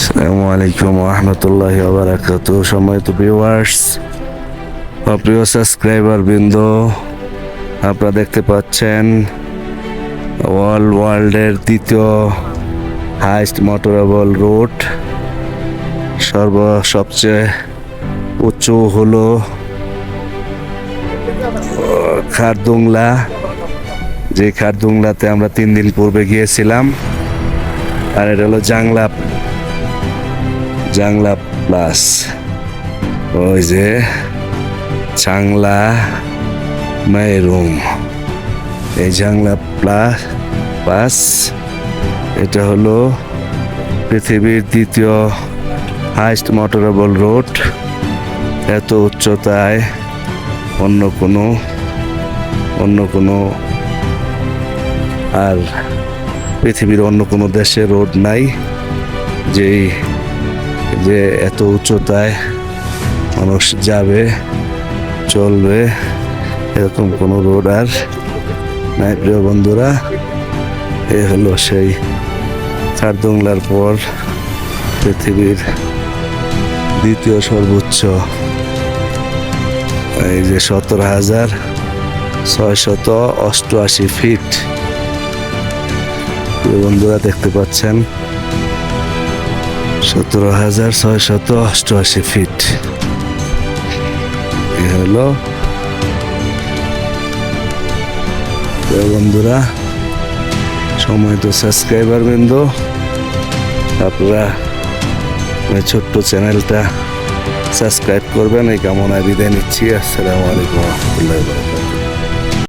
আসসালামু আলাইকুম রহমতুল্লাহ বারাকাত সম্মানিত ভিউয়ার্স প্রিয় সাবস্ক্রাইবার বৃন্দ, আপনারা দেখতে পাচ্ছেন ওয়াল ওয়ার্ল্ডের দ্বিতীয় হাইস্ট মোটরেবল রোড সর্ব, সবচেয়ে উঁচু হলো খারদুংলা, যে খারদুংলাতে আমরা তিন দিন পূর্বে গিয়েছিলাম। আর এটা হলো জাংলা জাংলা প্লাস ওই যে চাংলা মাইরুম এই জাংলা প্লাস প্লাস এটা হলো পৃথিবীর দ্বিতীয় হাইস্ট মোটরেবল রোড এত উচ্চতায় অন্য কোনো অন্য কোনো আর পৃথিবীর অন্য কোনো দেশে রোড নাই, যেই যে এত উচ্চতায় মানুষ যাবে, চলবে, এরকম কোনো রোড আর নাই প্রিয় বন্ধুরা। এ হলো সেই খারদুংলার পর পৃথিবীর দ্বিতীয় সর্বোচ্চ। এই যে সতেরো হাজার ছয়শত অষ্টআশি ফিট। বন্ধুরা, দেখতে পাচ্ছেন সতেরো হাজার ছয়শত অষ্টআশি ফিট এ হলো। বন্ধুরা, সময় তো সাবস্ক্রাইবার বৃন্দ। আপনারা ছোট্ট চ্যানেলটা সাবস্ক্রাইব করবেন। এই কামনায় বিদায় নিচ্ছি। আসসালামু আলাইকুম রহমতুল্লাহ